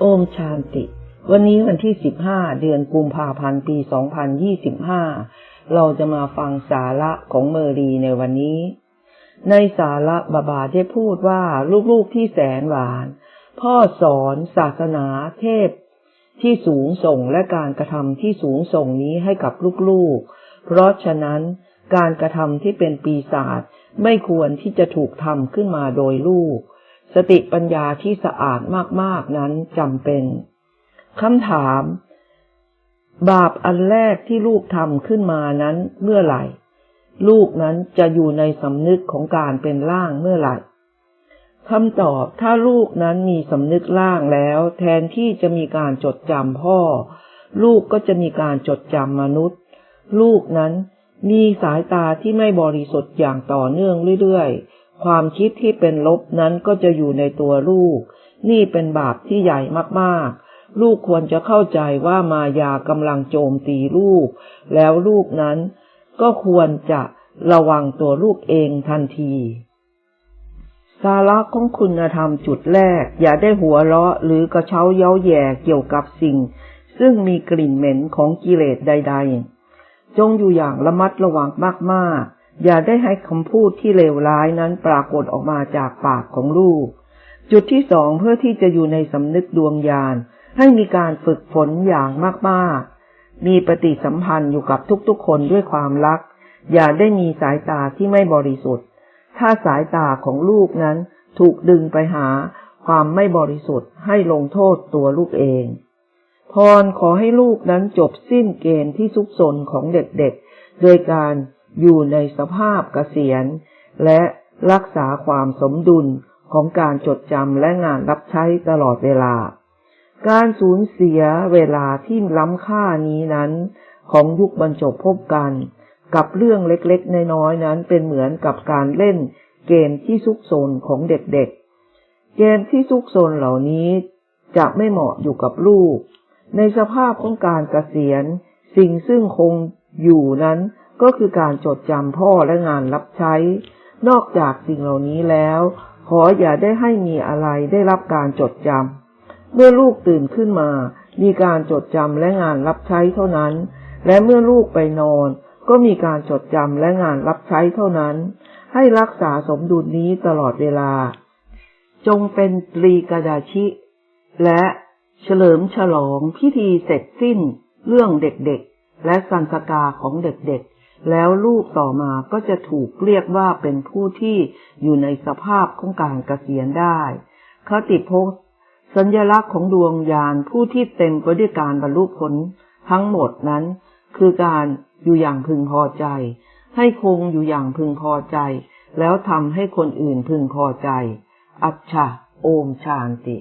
โอมชานติ วันนี้วันที่ 15 เดือนกุมภาพันธ์ ปี 2025 เราจะมาฟังสาระของเมอรีในวันนี้ ในสาระบาบาได้พูดว่าลูกๆที่แสนหวาน พ่อสอนศาสนาเทพ ที่สูงส่งและการกระทำที่สูงส่งนี้ให้กับลูกๆ เพราะฉะนั้นการกระทำที่เป็นปีศาจไม่ควรที่จะถูกทำขึ้นมาโดยลูก สติปัญญาที่สะอาดมาก ๆ นั้นจำเป็นคำถาม บาปอันแรกที่ลูกทำขึ้นมานั้นเมื่อไหร่ ลูกนั้นจะอยู่ในสำนึกของการเป็นล่างเมื่อไหร่คำตอบถ้าลูกนั้นมีสำนึกล่างแล้ว แทนที่จะมีการจดจำพ่อ ลูกก็จะมีการจดจำมนุษย์ ลูกนั้นมีสายตาที่ไม่บริสุทธิ์อย่างต่อเนื่องเรื่อยๆ ความคิดที่เป็นลบนั้นก็จะอยู่ในตัวลูก นี่เป็นบาปที่ใหญ่มากๆ ลูกควรจะเข้าใจว่ามายากำลังโจมตีลูก แล้วลูกนั้นก็ควรจะระวังตัวลูกเองทันทีสาระของคุณธรรมจุดแรก อย่าได้หัวเราะหรือกระเช้าเย้าแย่เกี่ยวกับสิ่ง ซึ่งมีกลิ่นเหม็นของกิเลสใด ๆ จงอยู่อย่างระมัดระวังมาก ๆ อย่าได้ให้คำพูดที่เลวร้ายนั้นปรากฏออกมาจากปากของลูก จุดที่สองเพื่อที่จะอยู่ในสำนึกดวงญาณให้มีการฝึกฝนอย่างมากๆ มีปฏิสัมพันธ์อยู่กับทุกๆ คนด้วยความรัก อย่าได้มีสายตาที่ไม่บริสุทธิ์ ถ้าสายตาของลูกนั้นถูกดึงไปหาความไม่บริสุทธิ์ให้ลงโทษตัวลูกเอง พรขอให้ลูกนั้นจบสิ้นเกณฑ์ที่ซุกซนของเด็กๆ โดยการ อยู่ในสภาพเกษียณ และรักษาความสมดุลของการจดจำและงานรับใช้ตลอดเวลา การสูญเสียเวลาที่ล้ำค่านี้นั้น ของยุคบรรจบพบกัน กับเรื่องเล็กๆ น้อยๆ นั้นเป็นเหมือนกับการเล่นเกมที่ซุกซนของเด็กๆ เกมที่ซุกซนเหล่านี้จะไม่เหมาะอยู่กับลูก ในสภาพของการเกษียณ สิ่งซึ่งคงอยู่นั้น ก็คือการจดจำพ่อและงานรับใช้ นอกจากสิ่งเหล่านี้แล้ว ขออย่าได้ให้มีอะไรได้รับการจดจำเมื่อลูกตื่นขึ้นมา มีการจดจำและงานรับใช้เท่านั้น และเมื่อลูกไปนอน ก็มีการจดจำและงานรับใช้เท่านั้น ให้รักษาสมดุลนี้ตลอดเวลา จงเป็นตรีกดาชิ และเฉลิมฉลองพิธีเสร็จสิ้น เรื่องเด็กๆ และสันสกาของเด็กๆ แล้วลูกต่อมาก็จะถูกเรียกว่าเป็นผู้ที่อยู่ในสภาพของการเกษียณได้คติพจน์สัญลักษณ์ของดวงยานผู้ที่เต็มไปด้วยการบรรลุผลทั้งหมดนั้น คือการอยู่อย่างพึงพอใจ ให้คงอยู่อย่างพึงพอใจ แล้วทำให้คนอื่นพึงพอใจ อัจฉะโอมชานติ